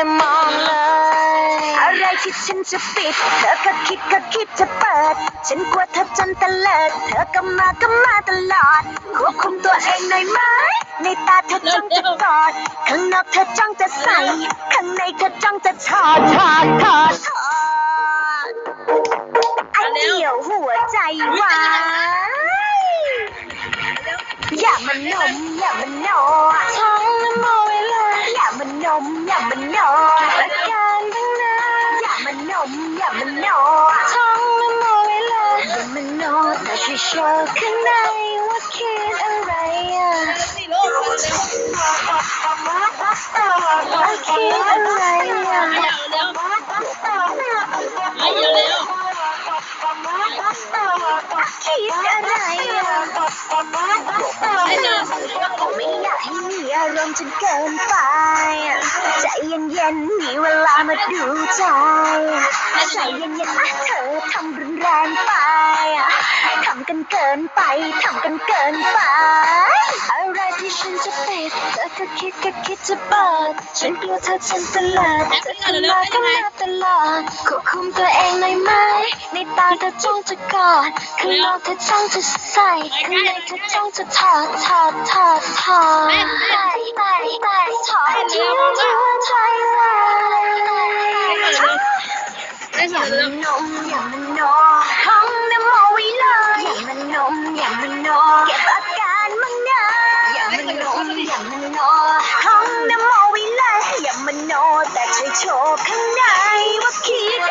แต่มองเลย อะไรที่ฉันจะปิด เธอก็คิดก็คิดจะเปิด ฉันกลัวเธอจนตะเลิด เธอก็มาก็มาตลอด ควบคุมตัวเองหน่อยไหม ในตาเธอจ้องจะกอด ข้างนอกเธอจ้องจะใส่ ข้างในเธอจ้องจะถอดถอดถอดถอดไอ้เดี่ยวหัวใจวายอย่ามันนมอย่ามันนอ มันนอาการทั้งนั้นอย่ามันนมอย่ามันนอท้องน้ำโมเวลาอย่ามันนอแต่ช่วยโชว์ข้างในว่าคิดอะไรอะว่าคิดอะไรอะวเร็วไอ้เร็วเร็วคิดอะไรอะ มีอารมณ์จนเกินไป ใจเย็นๆมีเวลามาดูใจ ใจเย็นๆอะเธอทำรุนแรงไป ทำกันเกินไป ทำกันเกินไป อะไรที่ฉันจะปิดเธอก็คิดก็คิดจะเปิดฉันกลัวเธอฉันตลอดเธอทำมาก็มาตลอดควบคุมตัวเองหน่อยไหม ในตาเธอจ้องจะกอดข้างนอกเธอจ้องจะใส่ข้างในเธอจ้องจะถอดถอดถอดถอดไปไปไปถอดทิ้งทิ้งถอยไปอย่ามันนมอย่ามันนอห้องน้ำมอไว้เลยอย่ามันนมอย่ามันนอเก็บอาการมันงนะอย่ามันนมอย่ามันนอห้องน้ำมอไว้เลยอย่ามันนอแต่ช่วยโชว์ข้างในว่าคิด